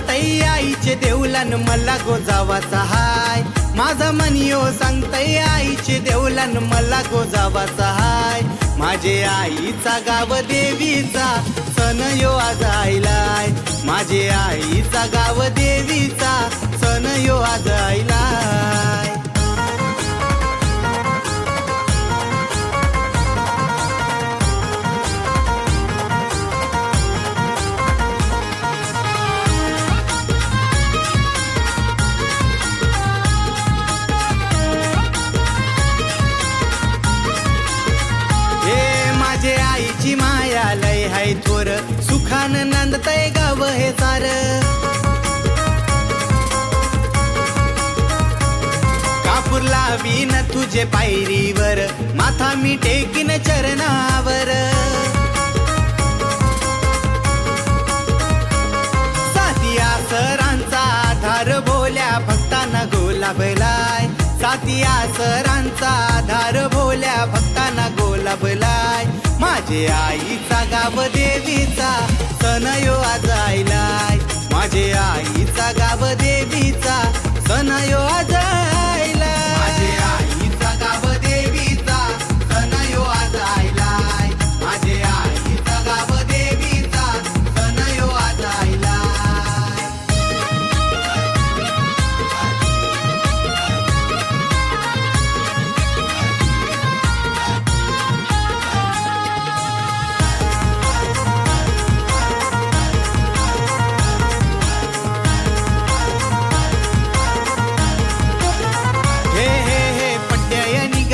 सांगताई आईचे देवलान मला गोजावाचा हाय. माझा मनियो सांगताई आईचे देवलान मला गोजावाचा हाय. माझे आईचा गाव देवीचा सण यो आज आईलाय माझे आईचा गाव देवीचा सण यो आज आईलाय सुखान नांदतय गाव हे सार. कापूरला विन तुझे पायरीवर माथा मी टेकीन चरणावर. सातिया सरांचा आधार बोल्या भक्तांना गोलाबलाय सातिया सरांचा आधार बोल्या भक्तांना गोलाबलाय माझे आईचा गाव देवीचा सण यो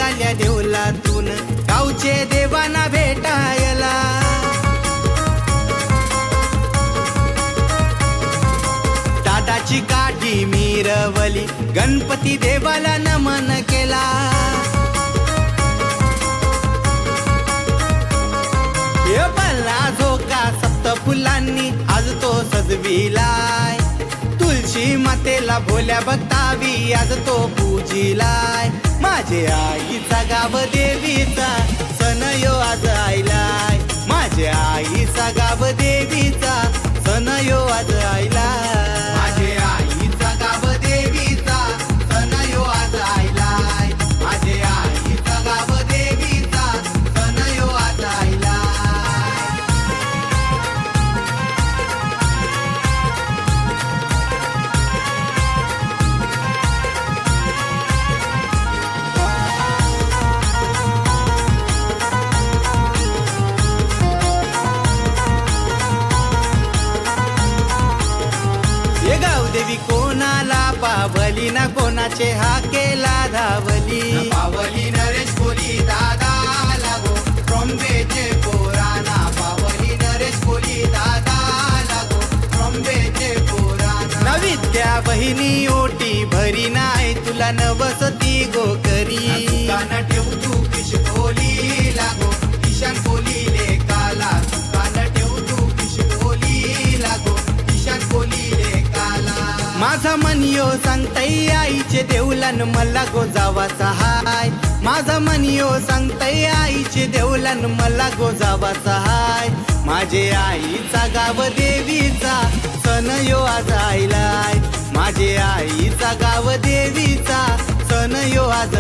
निघाल्या देवलातून. गावचे देवाना भेटायला. दादाची काठी मिरवली गणपती देवाला नमन केला. हे झोका सप्त फुलांनी आज तो सजविला. तुळशी मातेला भोल्या बघतावी. आज तो पूजिलाय. माझे आईचा गाव देवीचा. सण यो आज आईला. देवी कोणाला पावली ना कोणाचे हाकेला धावली पावली नरेश कोली दादा लागो ट्रॉम्बेचे पोराना पावली नरेश कोली दादा लागो ट्रॉम्बेचे पोराना नविद्या बहिणी ओटी भरी नाही तुला नवसती गो करी काना ठेवू तू किश कोली लागो मनियो सांगताई आईचे देऊलन मला गोजावाचा हाय माझा मनियो सांगताई आईचे देऊलन मला गोजावाचा हाय माझे आईचा गाव देवीचा सण यो आज आईलाय माझे आईचा गाव देवीचा सण यो आज